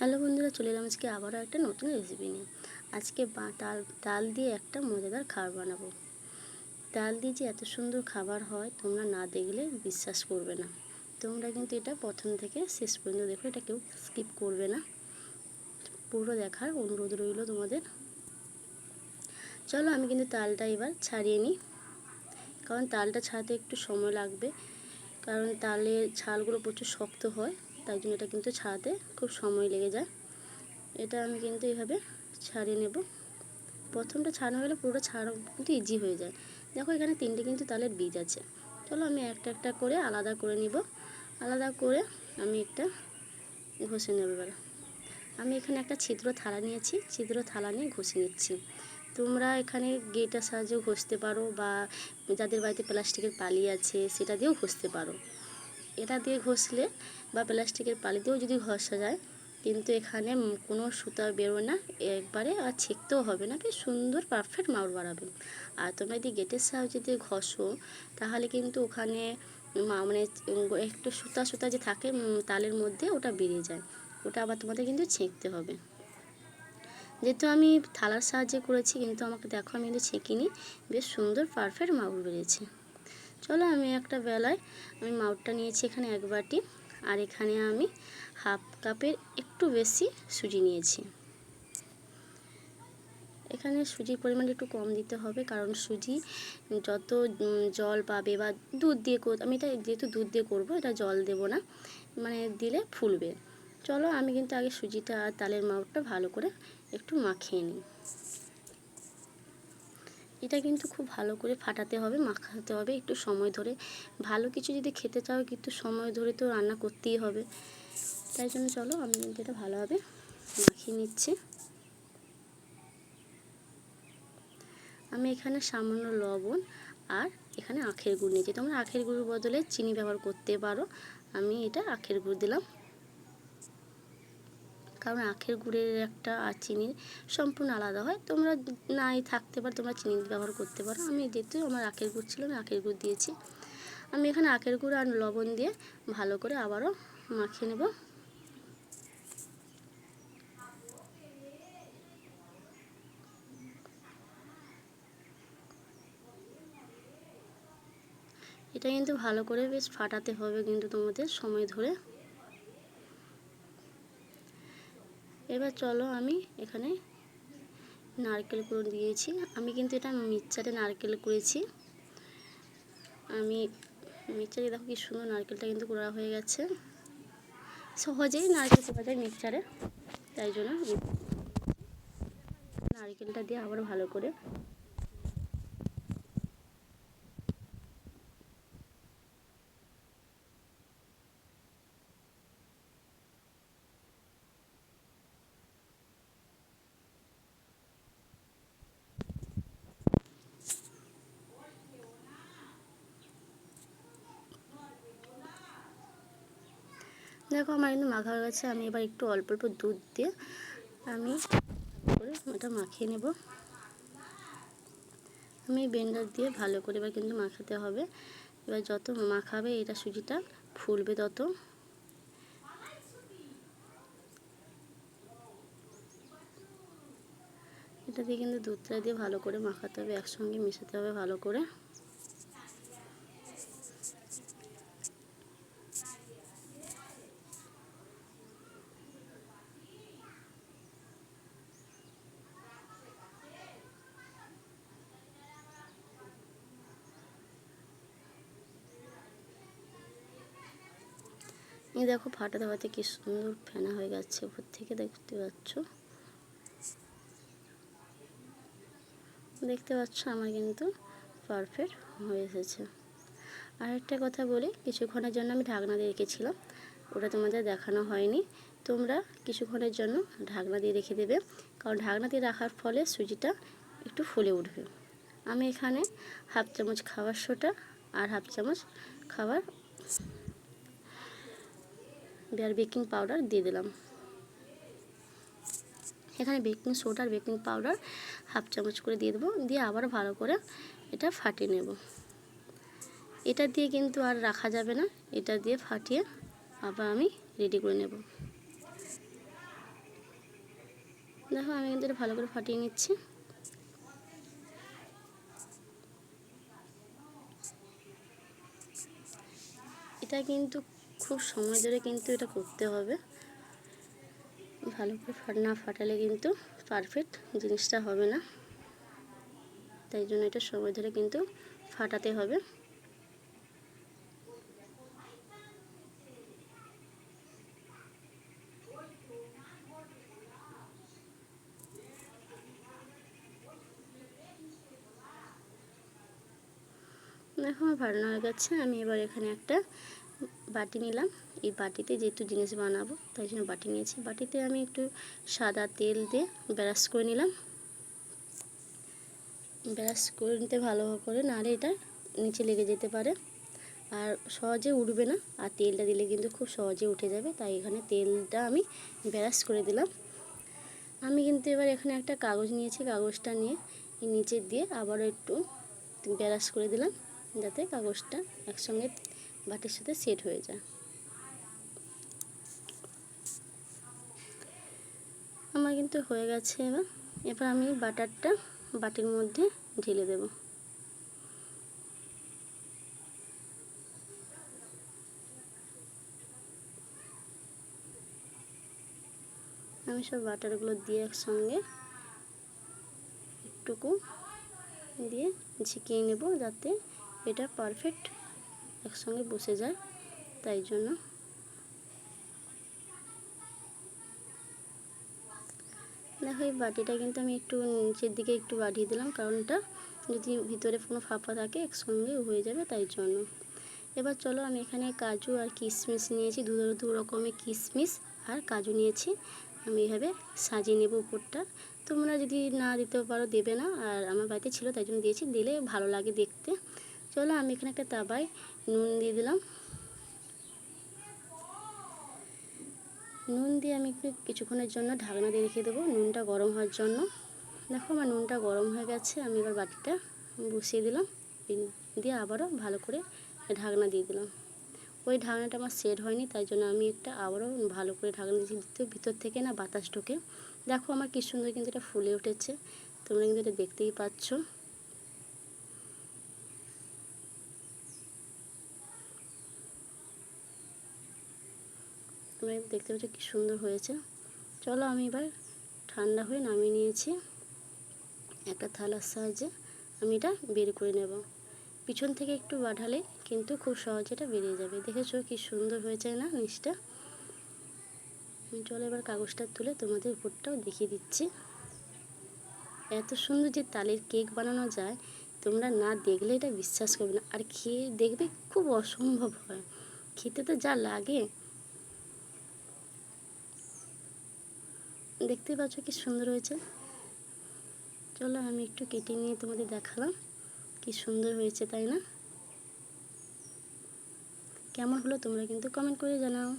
Hello বন্ধুরা, চলে এলাম আজকে আবারও একটা নতুন রেসিপি নিয়ে। আজকে ডাল ডাল দিয়ে একটা মজাদার খাবার বানাবো। ডাল দিয়ে যে এত সুন্দর খাবার হয়, তোমরা না দেখলে বিশ্বাস করবে না। তোমরা কিন্তু এটা প্রথম থেকে শেষ পর্যন্ত দেখো, এটা কেউ স্কিপ করবে না। পুরো দেখার অনুরোধ রইল তোমাদের। চলো আমি কিন্তু তালটা এবার ছাড়িয়ে নিই। কারণ তালটা ছাড়াতে একটু সময় লাগবে। কারণ তালের ছালগুলো প্রচুর শক্ত হয়। তাই জন্য এটা কিন্তু ছাড়াতে খুব সময় লেগে যায়। এটা আমি কিন্তু এইভাবে ছাড়িয়ে নেব। প্রথমটা ছাড়ানো হলে পুরোটা ছাড়া কিন্তু ইজি হয়ে যায়। দেখো এখানে তিনটে কিন্তু তালের বীজ আছে। চলো আমি একটা একটা করে আলাদা করে নিব। আলাদা করে আমি একটা ঘষে নেব এবার। আমি এখানে একটা ছিদ্র থালা নিয়েছি। ছিদ্র থালা নিয়ে ঘষে নিচ্ছি। তোমরা এখানে গেটার সাহায্যেও ঘষতে পারো বা যাদের বাড়িতে প্লাস্টিকের পালি আছে সেটা দিয়েও ঘষতে পারো। এটা দিয়ে ঘষলে বা প্লাস্টিকের পালি দিয়েও যদি ঘষা যায়, কিন্তু এখানে কোনো সুতা বেরোয় না, একবারে আর ছেঁকতেও হবে না। বেশ সুন্দর পারফেক্ট মাউর বাড়াবে আর তোমরা যদি গেটের সাহায্যে যদি ঘষো, তাহলে কিন্তু ওখানে মানে একটু সুতা সুতা যে থাকে তালের মধ্যে ওটা বেরিয়ে যায়। ওটা আবার তোমাদের কিন্তু ছেঁকতে হবে। যেহেতু আমি থালার সাহায্যে করেছি, কিন্তু আমাকে দেখো আমি কিন্তু ছেঁকিনি। বেশ সুন্দর পারফেক্ট মাউর বেরিয়েছে। চলো আমি একটা বেলায় আমি মাউরটা নিয়েছি এখানে এক বাটি। আর এখানে আমি হাফ কাপের একটু বেশি সুজি নিয়েছি। এখানে সুজির পরিমাণটা একটু কম দিতে হবে, কারণ সুজি যত জল পাবে বা দুধ দিয়ে আমি এটা যেহেতু দুধ দিয়ে করব, এটা জল দেব না মানে দিলে ফুলবে। চলো আমি কিন্তু আগে সুজিটা আর তালের মাউটটা ভালো করে একটু মাখিয়ে নিই। এটা কিন্তু খুব ভালো করে ফাটাতে হবে, মাখাতে হবে একটু সময় ধরে। ভালো কিছু যদি খেতে চাও কিন্তু সময় ধরে তো রান্না করতেই হবে। তাই জন্য চলো আমি এটা ভালোভাবে মাখিয়ে নিচ্ছি। আমি এখানে সামান্য লবণ আর এখানে আখের গুড় নিয়েছি। তোমরা আখের গুড়ের বদলে চিনি ব্যবহার করতে পারো। আমি এটা আখের গুড় দিলাম। কারণ আখের গুড়ের একটা আর চিনির সম্পূর্ণ আলাদা হয়। তোমরা নাই থাকতে পারো, তোমরা চিনি ব্যবহার করতে পারো। আমি যেহেতু আমার আখের গুড় ছিল, আমি আখের গুড় দিয়েছি। আমি এখানে আখের গুড় আর লবণ দিয়ে ভালো করে আবারও মাখিয়ে নেব। এটা কিন্তু ভালো করে বেশ ফাটাতে হবে কিন্তু তোমাদের সময় ধরে। এবার চলো আমি এখানে নারকেল কুড়ো দিয়েছি। আমি কিন্তু এটা মিক্সারে নারকেল করেছি আমি মিক্সারে দেখো কি সুন্দর নারকেলটা কিন্তু কুড়া হয়ে গেছে। সহজেই নারকেল করা যায় মিক্সারে, তাই জন্য নারকেলটা দিয়ে আবার ভালো করে দেখো আমার কিন্তু মাখা হয়ে গেছে, আমি এবার একটু অল্প অল্প দুধ দিয়ে আমি করে ওটা মাখিয়ে নেব। আমি ব্লেন্ডার দিয়ে ভালো করে এবার কিন্তু মাখাতে হবে। এবার যত মাখাবে এটা সুজিটা ফুলবে তত। এটা দিয়ে কিন্তু দুধটা দিয়ে ভালো করে মাখাতে হবে, একসঙ্গে মেশাতে হবে ভালো করে। এই দেখো ফাটা ফাটাতে কি সুন্দর ফেনা হয়ে গেছে, উপর থেকে দেখতে পাচ্ছ? দেখতে পাচ্ছ আমার কিন্তু পারফেক্ট হয়ে এসেছে। আর একটা কথা বলি, কিছুক্ষণের জন্য আমি ঢাকনা দিয়ে রেখেছিলাম, ওটা তোমাদের দেখানো হয়নি। তোমরা কিছুক্ষণের জন্য ঢাকনা দিয়ে রেখে দেবে, কারণ ঢাকনা দিয়ে রাখার ফলে সুজিটা একটু ফুলে উঠবে। আমি এখানে হাফ চামচ খাবার সোটা আর হাফ চামচ খাবার আর বেকিং পাউডার দিয়ে দিলাম। এখানে বেকিং সোডা আর বেকিং পাউডার হাফ চামচ করে দিয়ে দেবো। দিয়ে আবার ভালো করে এটা ফাটিয়ে নেব। এটা দিয়ে কিন্তু আর রাখা যাবে না। এটা দিয়ে ফাটিয়ে আবার আমি রেডি করে নেব। দেখো, আমি কিন্তু ভালো করে ফাটিয়ে নিচ্ছি। এটা কিন্তু খুব সময় ধরে কিন্তু এটা করতে হবে। ভালো করে ফাট না ফাটালে কিন্তু পারফেক্ট জিনিসটা হবে না। তাই জন্য এটা সময় ধরে কিন্তু ফাটাতে হবে। দেখো আমার ভালো হয়ে গেছে। আমি এবার এখানে একটা বাটি নিলাম। এই বাটিতে যেহেতু জিনিস বানাবো, তাই জন্য বাটি নিয়েছি। বাটিতে আমি একটু সাদা তেল দিয়ে ব্রাশ করে নিলাম। ব্রাশ করে নিতে ভালো করে নাহলে এটা নিচে লেগে যেতে পারে। আর সহজে উঠবে না। আর তেলটা দিলে কিন্তু খুব সহজে উঠে যাবে। তাই এখানে তেলটা আমি ব্রাশ করে দিলাম। আমি কিন্তু এবার এখানে একটা কাগজ নিয়েছি। কাগজটা নিয়ে নিচে দিয়ে আবারও একটু ব্রাশ করে দিলাম। যাতে কাগজটা একসঙ্গে বাটির সাথে সেট হয়ে যায়। আমার কিন্তু হয়ে গেছে এবার। এবার আমি বাটারটা বাটির মধ্যে ঢেলে দেব। আমি সব বাটারগুলো দিয়ে একসঙ্গে একটুকু দিয়ে ঝিকিয়ে নেব যাতে এটা পারফেক্ট একসঙ্গে বসে যায়, তাই জন্য। দেখো, এই বাটিটা কিন্তু আমি একটু নিচের দিকে একটু বাড়িয়ে দিলাম কারণটা যদি ভিতরে কোনো ফাঁপা থাকে, একসঙ্গে হয়ে যাবে, তাই জন্য। এবার চলো, আমি এখানে কাজু আর কিশমিশ নিয়েছি, দু দু রকমের কিশমিশ আর কাজু নিয়েছি। আমি এভাবে সাজিয়ে নেব উপরটা। তোমরা যদি না দিতে পারো, দেবে না, আর আমার বাড়িতে ছিল, তাই জন্য দিয়েছি। দিলে ভালো লাগে দেখতে। চলো আমি এখানে একটা তাবায় নুন দিয়ে দিলাম। নুন দিয়ে আমি একটু কিছুক্ষণের জন্য ঢাকনা দিয়ে রেখে দেবো, নুনটা গরম হওয়ার জন্য। দেখো আমার নুনটা গরম হয়ে গেছে, আমি এবার বাটিটা বসিয়ে দিলাম। দিয়ে আবারও ভালো করে ঢাকনা দিয়ে দিলাম। ওই ঢাকনাটা আমার সেট হয়নি, তাই জন্য আমি একটা আবারও ভালো করে ঢাকনা দিয়েছি দ্বিতীয় ভিতর থেকে না বাতাস ঢোকে। দেখো আমার কী সুন্দর কিন্তু এটা ফুলে উঠেছে, তোমরা কিন্তু এটা দেখতেই পাচ্ছ। তোমরা দেখতে পাচ্ছ কী সুন্দর হয়েছে। চলো আমি এবার ঠান্ডা হয়ে নামিয়ে নিয়েছি। একটা থালার সাহায্যে আমি এটা বের করে নেব। পিছন থেকে একটু বাড়ালে কিন্তু খুব সহজে এটা বেরিয়ে যাবে। দেখেছ কি সুন্দর হয়েছে না নিচটা? চলো এবার কাগজটা তুলে তোমাদের উপরটাও দেখিয়ে দিচ্ছি। এত সুন্দর যে তালের কেক বানানো যায়, তোমরা না দেখলে এটা বিশ্বাস করবে না। আর খেয়ে দেখবে খুব অসম্ভব হয়। খেতে তো যা লাগে। দেখতে পাচ্ছ কি সুন্দর হয়েছে। চলো আমি একটু কেটে নিয়ে তোমাদের দেখালাম কি সুন্দর হয়েছে, তাই না? কেমন হলো তোমরা কিন্তু কমেন্ট করে জানাও।